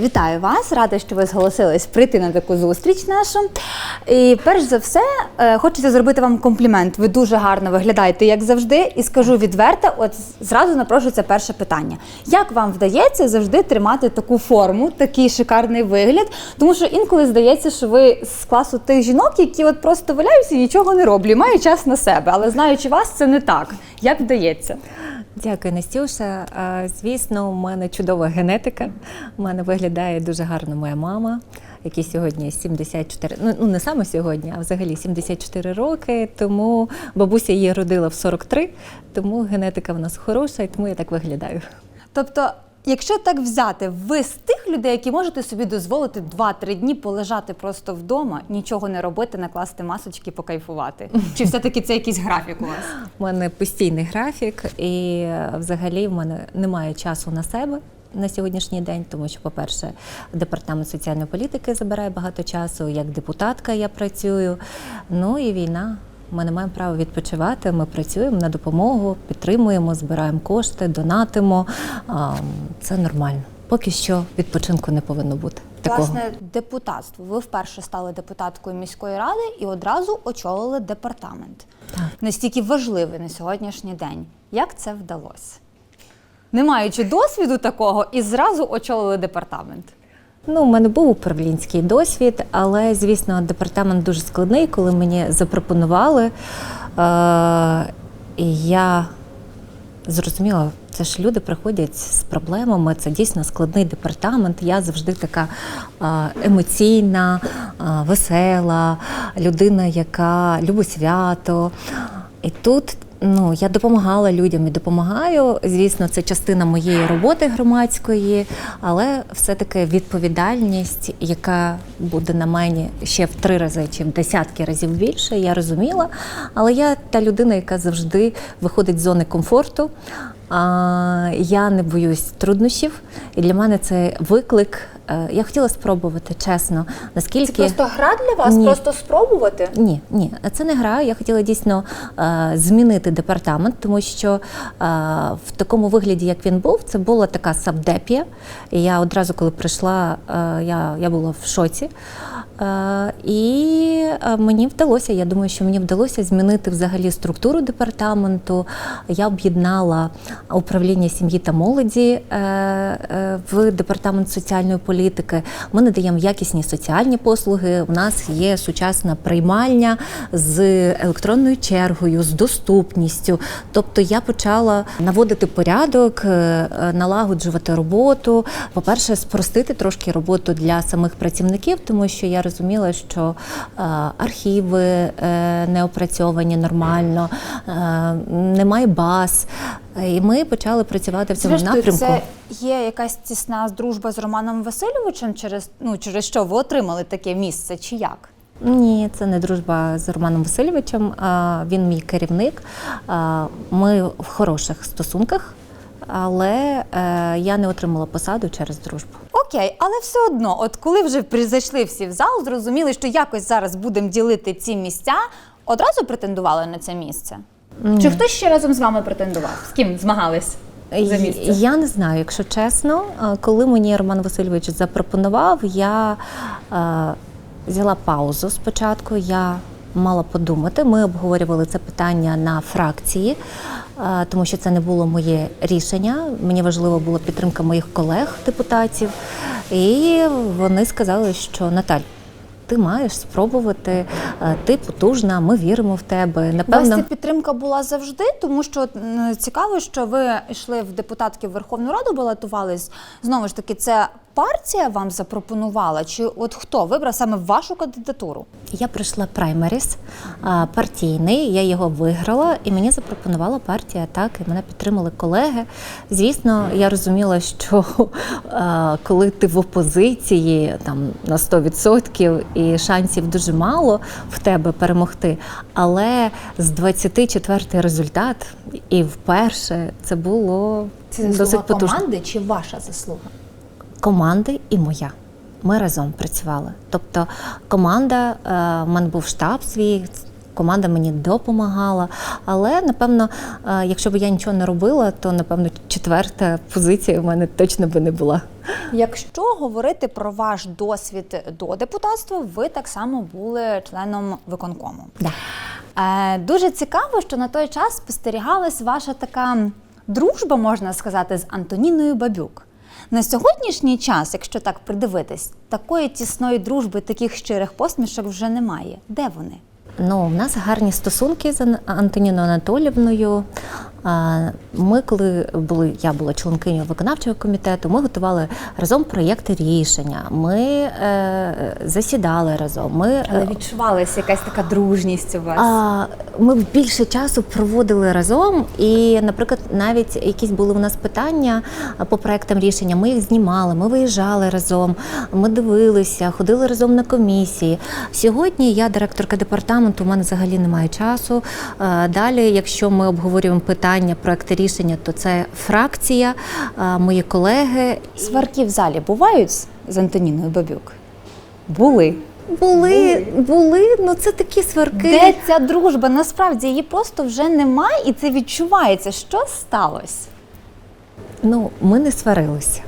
Вітаю вас. Рада, що ви зголосились прийти на таку зустріч нашу. І перш за все, е, хочеться зробити вам комплімент. Ви дуже гарно виглядаєте, як завжди, і скажу відверто, от зразу напрошується перше питання. Як вам вдається завжди тримати таку форму, такий шикарний вигляд? Тому що інколи здається, що ви з класу тих жінок, які от просто валяються і нічого не роблять, мають час на себе. Але знаючи вас, це не так. Як вдається? Дякую, Настюша. Звісно, у мене чудова генетика. У мене виглядає дуже гарно моя мама, якій сьогодні 74, ну ну, не саме сьогодні, а взагалі 74 роки. Тому бабуся її родила в 43, тому генетика в нас хороша, і тому я так виглядаю. Тобто, якщо так взяти, ви з тих людей, які можете собі дозволити 2-3 дні полежати просто вдома, нічого не робити, накласти масочки, покайфувати? Чи все-таки це якийсь графік у вас? У мене постійний графік, і е, взагалі в мене немає часу на себе. На сьогоднішній день, тому що, по-перше, департамент соціальної політики забирає багато часу. Як депутатка я працюю. Ну і війна. Ми не маємо права відпочивати. Ми працюємо на допомогу, підтримуємо, збираємо кошти, донатимо. Це нормально. Поки що відпочинку не повинно бути. Такого. Власне, депутатство. Ви вперше стали депутаткою міської ради і одразу очолили департамент. Так. Настільки важливий на сьогоднішній день. Як це вдалося? Не маючи досвіду такого, і зразу очолили департамент. Ну, у мене був управлінський досвід, але звісно, департамент дуже складний, коли мені запропонували. Е- я зрозуміла, це ж люди приходять з проблемами. Це дійсно складний департамент. Я завжди така е, емоційна, е, весела людина, яка любить свято. І тут ну, я допомагала людям і допомагаю. Звісно, це частина моєї роботи громадської, але все-таки відповідальність, яка буде на мені ще в три рази чи в десятки разів більше, я розуміла. Але я та людина, яка завжди виходить з зони комфорту. А, я не боюсь труднощів, і для мене це виклик. Е, Я хотіла спробувати, чесно, наскільки це просто гра для вас? Ні. Просто спробувати? ні, ні, це не гра. Я хотіла дійсно е, змінити департамент, тому що е, в такому вигляді, як він був, це була така сабдепія. І я одразу, коли прийшла, е, я, я була в шоці. Е, і мені вдалося, я думаю, що мені вдалося змінити взагалі структуру департаменту. Я об'єднала управління сім'ї та молоді е, е, в департамент соціальної політики. Ми надаємо якісні соціальні послуги. У нас є сучасна приймальня з електронною чергою, з доступністю. Тобто я почала наводити порядок, е, налагоджувати роботу. По-перше, спростити трошки роботу для самих працівників, тому що я розуміла, що е, архіви е, не опрацьовані нормально, немає баз. І ми почали працювати в цьому Зрештою, напрямку. це є якась тісна дружба з Романом Васильовичем, через ну через що ви отримали таке місце, чи як? Ні, це не дружба з Романом Васильовичем. Він мій керівник. Ми в хороших стосунках, але е, я не отримала посаду через дружбу. Окей, але все одно, от коли вже при- зайшли всі в зал, зрозуміли, що якось зараз будемо ділити ці місця, одразу претендували на це місце? Чи хтось ще разом з вами претендував? З ким змагались за місце? Я не знаю, якщо чесно. Коли мені Роман Васильович запропонував, я е, взяла паузу спочатку. Я мала подумати. Ми обговорювали це питання на фракції, е, тому що це не було моє рішення. Мені важливо була підтримка моїх колег-депутатів. І вони сказали, що Наталь. Ти маєш спробувати, е, ти потужна, ми віримо в тебе. У вас Напевно, ця підтримка була завжди, тому що цікаво, що ви йшли в депутатки в Верховну Раду, балотувались. Знову ж таки, це партія вам запропонувала? Чи от хто вибрав саме вашу кандидатуру? Я пройшла праймеріс партійний, я його виграла, і мені запропонувала партія так, і мене підтримали колеги. Звісно, я розуміла, що коли ти в опозиції там на 100% і шансів дуже мало в тебе перемогти, але з 24 результат, і вперше це було досить потужно чи ваша заслуга? Команди і моя. Ми разом працювали. Тобто команда, е, в мене був штаб свій, команда мені допомагала. Але напевно, е, якщо б я нічого не робила, то напевно четверта позиція в мене точно би не була. Якщо говорити про ваш досвід до депутатства, ви так само були членом виконкому. Да. Е, дуже цікаво, що на той час спостерігалась ваша така дружба, можна сказати, з Антоніною Бабюк. На сьогоднішній час, якщо так придивитись, такої тісної дружби, таких щирих посмішок вже немає. Де вони? Ну, в нас гарні стосунки з Ан- Антоніною Анатолівною. Ми, коли були, я була членкиню виконавчого комітету, ми готували разом проєкти рішення. Ми е, засідали разом. Ми Але е, відчувалася якась така дружність у вас. а, ми більше часу проводили разом, і, наприклад, навіть якісь були у нас питання по проектам рішення. Ми їх знімали, ми виїжджали разом, ми дивилися, ходили разом на комісії. Сьогодні я директорка департаменту, у мене взагалі немає часу. Далі, якщо ми обговорюємо питання проекти рішення, то це фракція, мої колеги. Сварки в залі бувають з- з Антоніною Бабюк? Були. Були, були, ну це такі сварки. Де ця дружба? Насправді її просто вже немає, і це відчувається. Що сталося? Ну, ми не сварилися.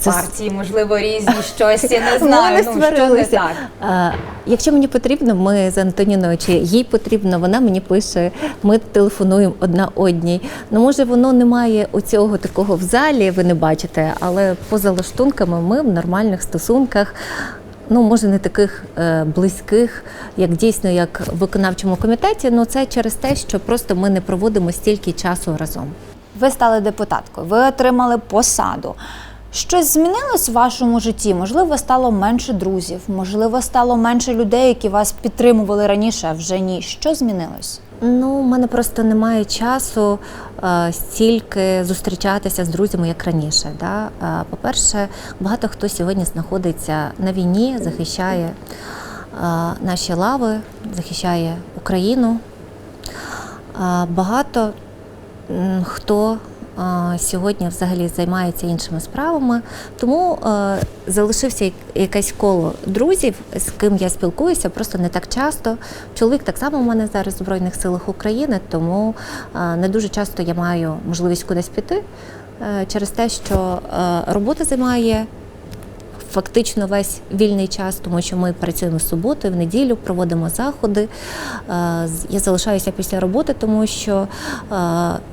Це Партії, можливо, різні щось, я не знаю. ну, що не так. А, якщо мені потрібно, ми з Антоніною, чи їй потрібно, вона мені пише, ми телефонуємо одна одній. Ну, може, воно не має оцього такого в залі, ви не бачите, але поза лаштунками ми в нормальних стосунках. Ну, може, не таких е, близьких, як дійсно, як в виконавчому комітеті, але це через те, що просто ми не проводимо стільки часу разом. Ви стали депутаткою, ви отримали посаду. Щось змінилось в вашому житті? Можливо, стало менше друзів, можливо, стало менше людей, які вас підтримували раніше, а вже ні. Що змінилось? Ну, у мене просто немає часу е, стільки зустрічатися з друзями, як раніше. Да? Е, По-перше, багато хто сьогодні знаходиться на війні, захищає е, наші лави, захищає Україну. Е, Багато хто сьогодні взагалі займається іншими справами, тому е, залишився якесь коло друзів, з ким я спілкуюся, просто не так часто. Чоловік так само у мене зараз в Збройних силах України, тому е, не дуже часто я маю можливість кудись піти е, через те, що робота займає фактично весь вільний час, тому що ми працюємо з суботи, в неділю, проводимо заходи. Е, Я залишаюся після роботи, тому що е,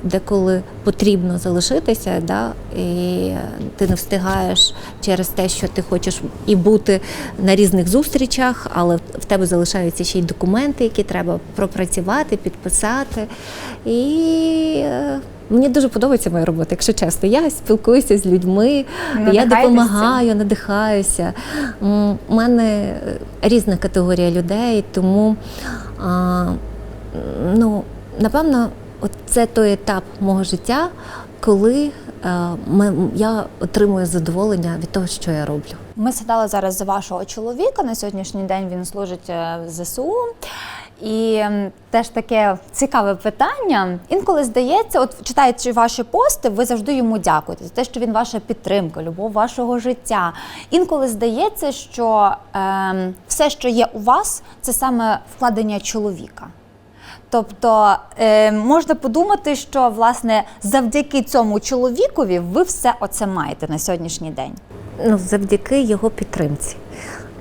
деколи потрібно залишитися, да, і ти не встигаєш через те, що ти хочеш і бути на різних зустрічах, але в- в тебе залишаються ще й документи, які треба пропрацювати, підписати. І е, Мені дуже подобається моя робота, якщо чесно. Я спілкуюся з людьми, я допомагаю, надихаюся. У мене е, різна категорія людей, тому а, ну, напевно, от це той етап мого життя, коли е, ми- я отримую задоволення від того, що я роблю. Ми згадали зараз за вашого чоловіка. На сьогоднішній день він служить е, в ЗСУ. І теж таке цікаве питання. Інколи здається, от читаючи ваші пости, ви завжди йому дякуєте за те, що він ваша підтримка, любов вашого життя. Інколи здається, що ем, все, що є у вас, це саме вкладення чоловіка. Тобто е, можна подумати, що власне завдяки цьому чоловікові ви все оце маєте на сьогоднішній день. Ну, завдяки його підтримці.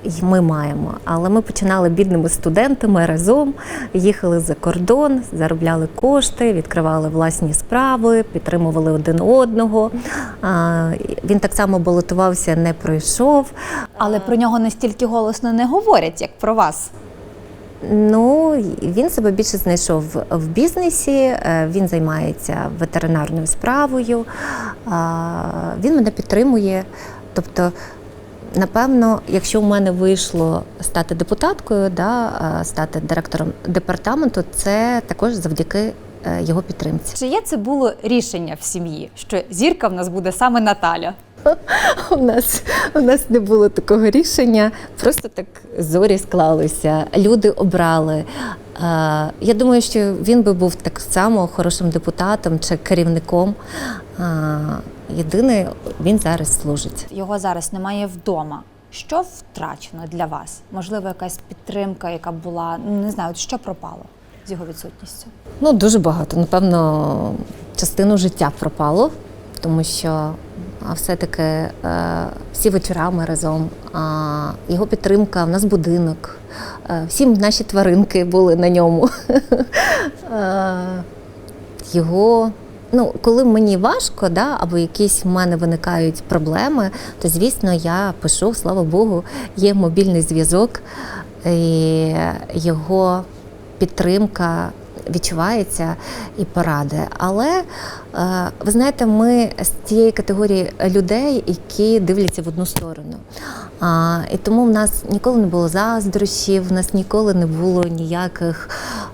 І Ми маємо, але ми починали бідними студентами разом, їхали за кордон, заробляли кошти, відкривали власні справи, підтримували один одного. Він так само балотувався, не пройшов. Але про нього настільки голосно не говорять, як про вас. Ну, він себе більше знайшов в бізнесі, е, він займається ветеринарною справою, він мене підтримує. Тобто, напевно, якщо в мене вийшло стати депутаткою, да, стати директором департаменту, це також завдяки е, його підтримці. Чи є це було рішення в сім'ї, що зірка в нас буде саме Наталя? У нас, у нас не було такого рішення, просто так зорі склалися, люди обрали. Е, Я думаю, що він би був так само хорошим депутатом чи керівником. Е, Єдине, він зараз служить. Його зараз немає вдома. Що втрачено для вас? Можливо, якась підтримка, яка була, ну не знаю, що пропало з його відсутністю? Ну, дуже багато. Напевно, частину життя пропало, тому що все-таки е, всі вечорами разом. Його підтримка, в нас будинок, е, всі наші тваринки були на ньому. Е, його. Ну, коли мені важко, да, або якісь в мене виникають проблеми, то звісно я пишу, слава Богу, є мобільний зв'язок, і його підтримка відчувається і поради. Але е, ви знаєте, ми з тієї категорії людей, які дивляться в одну сторону. А, і тому в нас ніколи не було заздрощів, в нас ніколи не було ніяких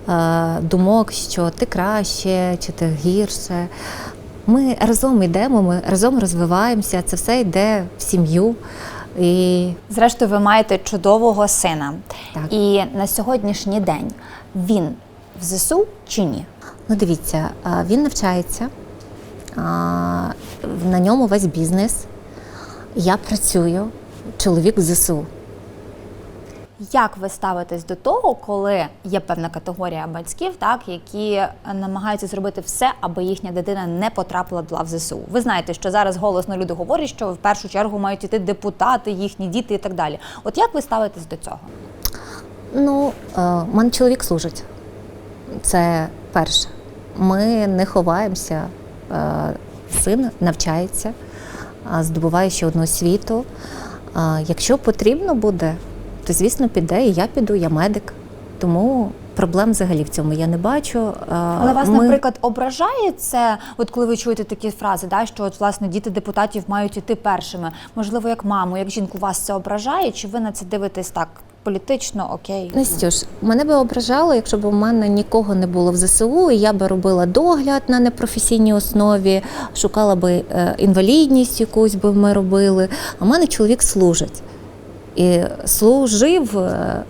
е, думок, що ти краще чи ти гірше. Ми разом йдемо, ми разом розвиваємося, це все йде в сім'ю. І Зрештою, ви маєте чудового сина. Так. І на сьогоднішній день він в ЗСУ чи ні? Ну, дивіться, він навчається, на ньому весь бізнес. Я працюю, чоловік в ЗСУ. Як ви ставитесь до того, коли є певна категорія батьків, так які намагаються зробити все, аби їхня дитина не потрапила до лав ЗСУ? Ви знаєте, що зараз голосно люди говорять, що в першу чергу мають іти депутати, їхні діти і так далі. От як ви ставитесь до цього? Ну, е, мене чоловік служить. Це перше. Ми не ховаємося. Е, Син навчається, здобуває ще одну освіту. Якщо потрібно буде, то звісно піде, і я піду, я медик. Тому проблем взагалі в цьому я не бачу. Але вас, ми- наприклад, ображає це, от коли ви чуєте такі фрази, да, що от власне діти депутатів мають іти першими. Можливо, як маму, як жінку, вас це ображає, чи ви на це дивитесь так політично, окей? Настюш, мене би ображало, якщо б у мене нікого не було в ЗСУ, і я би робила догляд на непрофесійній основі, шукала би е, інвалідність якусь би ми робили. А в мене чоловік служить. І служив. е,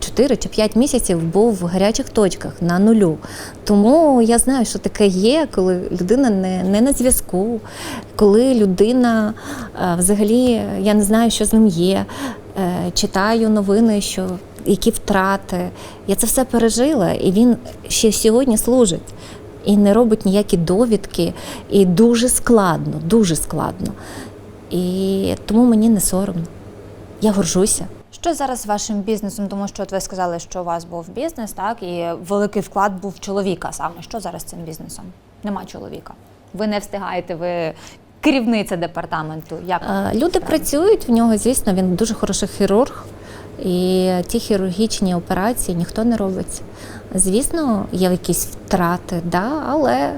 4 чи 5 місяців був в гарячих точках на нулю. Тому я знаю, що таке є, коли людина не, не на зв'язку, коли людина е, взагалі я не знаю, що з ним є. Е, Читаю новини, що які втрати. Я це все пережила, і він ще сьогодні служить і не робить ніякі довідки. І дуже складно, дуже складно. І тому мені не соромно. Я горжуся. Що зараз з вашим бізнесом? Тому що от ви сказали, що у вас був бізнес, так і великий вклад був чоловіка саме. Що зараз з цим бізнесом? Нема чоловіка. Ви не встигаєте, ви керівниця департаменту. Як Е, Люди працюють в нього, звісно, він дуже хороший хірург, і ті хірургічні операції ніхто не робить. Звісно, є якісь втрати, да, але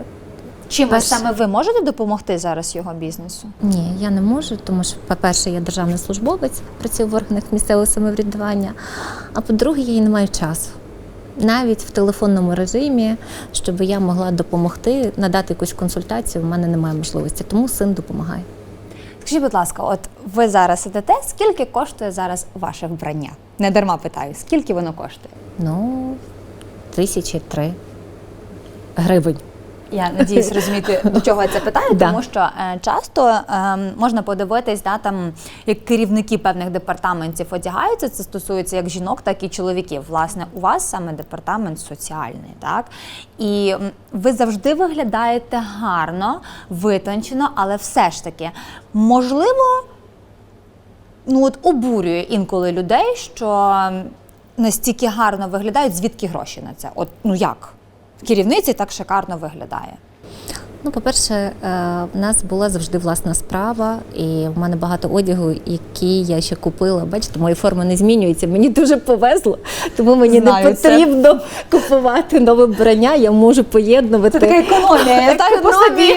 чим перш- саме ви можете допомогти зараз його бізнесу? ні, я не можу, тому що, по-перше, я державний службовець, працюю в органах місцевого самоврядування, а по-друге, я не маю часу. Навіть в телефонному режимі, щоб я могла допомогти, надати якусь консультацію, в мене немає можливості, тому син допомагає. Скажіть, будь ласка, от ви зараз сидите, скільки коштує зараз ваше вбрання? Не дарма питаю, скільки воно коштує? Ну, тисячі три гривень. Я надіюсь розуміти, до чого я це питаю, Да. тому що е, часто е, можна подивитись, да, там як керівники певних департаментів одягаються. Це стосується як жінок, так і чоловіків. Власне, у вас саме департамент соціальний, так і ви завжди виглядаєте гарно, витончено, але все ж таки можливо. Ну от обурює інколи людей, що настільки гарно виглядають, звідки гроші на це? От ну як? Керівниці так шикарно виглядає. Ну, по-перше, е, в нас була завжди власна справа, і в мене багато одягу, який я ще купила. Бачите, мої форми не змінюються. Мені дуже повезло, тому мені Знаю не це. потрібно купувати нове вбрання. Я можу поєднувати. економія, я знаю по собі.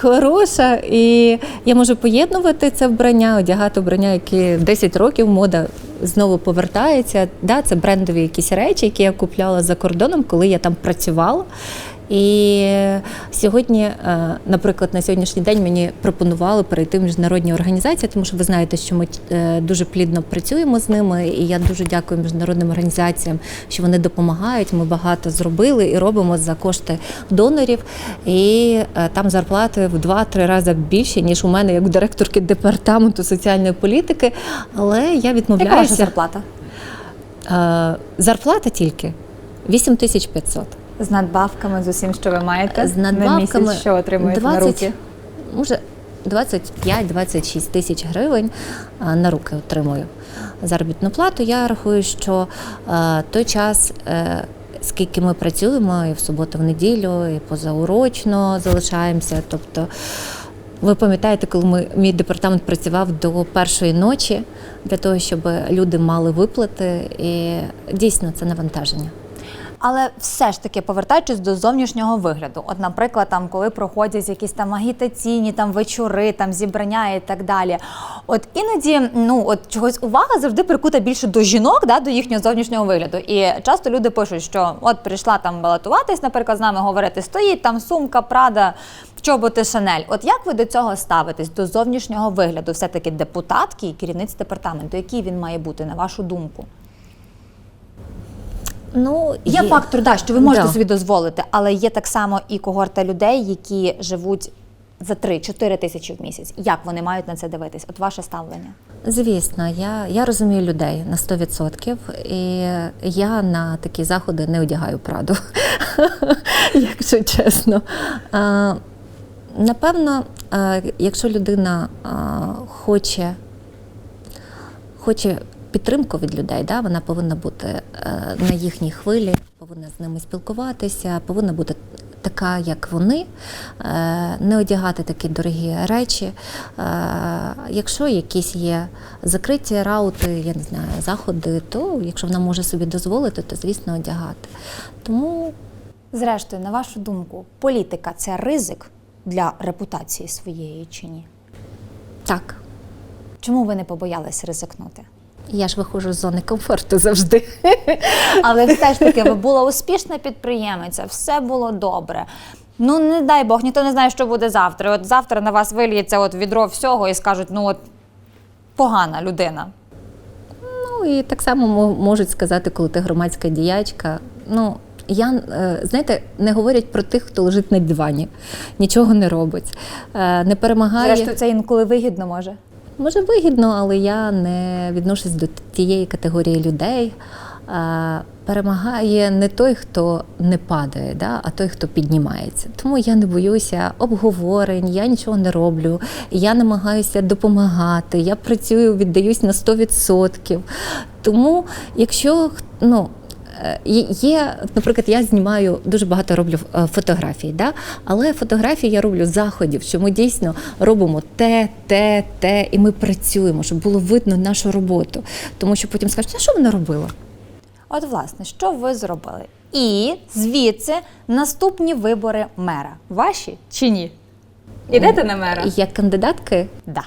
Хороша, і я можу поєднувати це вбрання, одягати вбрання, які 10 років мода знову повертається. Да, це брендові якісь речі, які я купляла за кордоном, коли я там працювала. І сьогодні, е, наприклад, на сьогоднішній день мені пропонували перейти в міжнародні організації, тому що ви знаєте, що ми е, дуже плідно працюємо з ними, і я дуже дякую міжнародним організаціям, що вони допомагають. Ми багато зробили і робимо за кошти донорів. І е, там зарплати в 2-3 рази більше, ніж у мене як у директорки департаменту соціальної політики. Але я Яка ваша зарплата? Зарплата тільки 8500. З надбавками, з усім, що ви маєте З на місяць, що отримуєте на руки? може 25-26 тисяч гривень на руки отримую заробітну плату. Я рахую, що той час. е, Скільки ми працюємо і в суботу, в неділю, і позаурочно залишаємося. Тобто, ви пам'ятаєте, коли ми, мій департамент працював до першої ночі для того, щоб люди мали виплати, і дійсно це навантаження. Але все ж таки, повертаючись до зовнішнього вигляду, от, наприклад, там, коли проходять якісь там агітаційні там вечори, там зібрання і так далі. От іноді, ну от чогось увага завжди прикута більше до жінок, да, до їхнього зовнішнього вигляду. І часто люди пишуть, що от прийшла там балотуватись, наприклад, з нами говорити, стоїть там сумка, прада. Чоботи Шанель, от як ви до цього ставитесь до зовнішнього вигляду, все таки депутатки і керівниць департаменту, який він має бути на вашу думку? Ну, Є фактор, да, що ви можете Да. собі дозволити, але є так само і когорта людей, які живуть за 3-4 тисячі в місяць. Як вони мають на це дивитись? От ваше ставлення. Звісно, я, я розумію людей на 100%, і я на такі заходи не одягаю праду, якщо чесно. А, напевно, якщо людина хоче, хоче підтримку від людей, да, вона повинна бути е, на їхній хвилі, повинна з ними спілкуватися, повинна бути така, як вони, е, не одягати такі дорогі речі. Е, Якщо якісь є закриті раути, я не знаю, заходи, то якщо вона може собі дозволити, то звісно одягати. Тому Зрештою, на вашу думку, політика це ризик для репутації своєї чи ні? так. Чому ви не побоялись ризикнути? Я ж виходжу з зони комфорту завжди. Але все ж таки, ви була успішна підприємиця, все було добре. Ну не дай Бог, ніхто не знає, що буде завтра. От завтра на вас виліється от відро всього і скажуть, ну от погана людина. Ну і так само можуть сказати, коли ти громадська діячка. Ну, я, е, знаєте, не говорять про тих, хто лежить на дивані, нічого не робить, е, не перемагає. Зрештою, це інколи вигідно може. Може, вигідно, але я не відношусь до тієї категорії людей. Перемагає не той, хто не падає, да, а той, хто піднімається. Тому я не боюся обговорень, я нічого не роблю, я намагаюся допомагати, я працюю, віддаюсь на 100%. Тому, якщо ну, є- Є, наприклад, я знімаю дуже багато роблю е, фотографій, да? але фотографії я роблю заходів, що ми дійсно робимо те, те, те, і ми працюємо, щоб було видно нашу роботу. Тому що потім скажуть, а що вона робила? От, власне, що ви зробили? І звідси наступні вибори мера. Ваші чи ні? Ідете на мера? Як кандидатки, Да.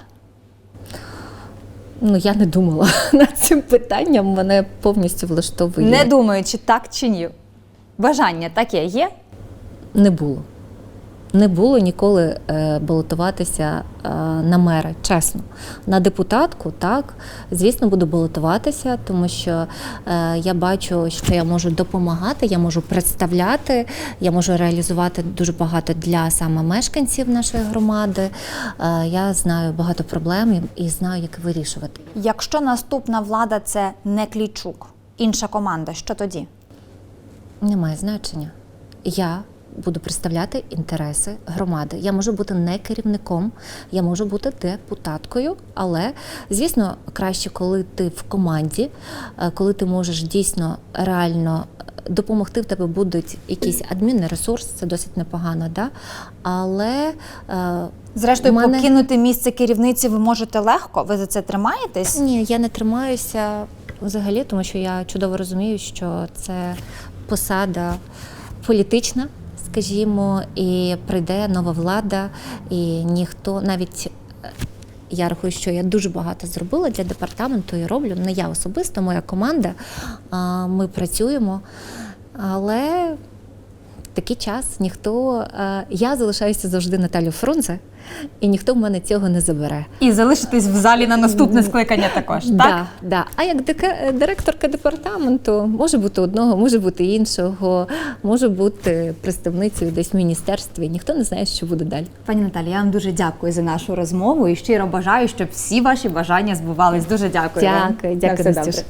Ну я не думала над цим питанням, мене повністю влаштовує. Не думаючи так чи ні. Бажання таке є. Не було. Не було ніколи е, балотуватися е, на мера, чесно. На депутатку, так, звісно, буду балотуватися, тому що е, я бачу, що я можу допомагати, я можу представляти, я можу реалізувати дуже багато для саме мешканців нашої громади. Я знаю багато проблем і знаю, як вирішувати. Якщо наступна влада це не Клічук, інша команда, що тоді? Немає значення. Я буду представляти інтереси громади. Я можу бути не керівником, я можу бути депутаткою, але звісно, краще, коли ти в команді, е, коли ти можеш дійсно реально е, допомогти, в тебе будуть якісь адмінний ресурс, це досить непогано, да? але е, Зрештою, мене- покинути місце керівниці ви можете легко. Ви за це тримаєтесь? Ні, я не тримаюся взагалі, тому що я чудово розумію, що це посада політична, скажімо, і прийде нова влада, і ніхто навіть. е, Я рахую, що я дуже багато зробила для департаменту і роблю. Не я особисто, моя команда. Ми працюємо. Але такий час ніхто. е, Я залишаюся завжди Наталю Фрунзе, і ніхто в мене цього не забере. І залишитись в залі на наступне скликання також, так? Да, да. А як дека- директорка департаменту може бути одного, може бути іншого, може бути представницею десь в міністерстві. Ніхто не знає, що буде далі. Пані Наталі, я вам дуже дякую за нашу розмову і щиро бажаю, щоб всі ваші бажання збувались. Дуже дякую. вам. Дякую, На дякую, все добре.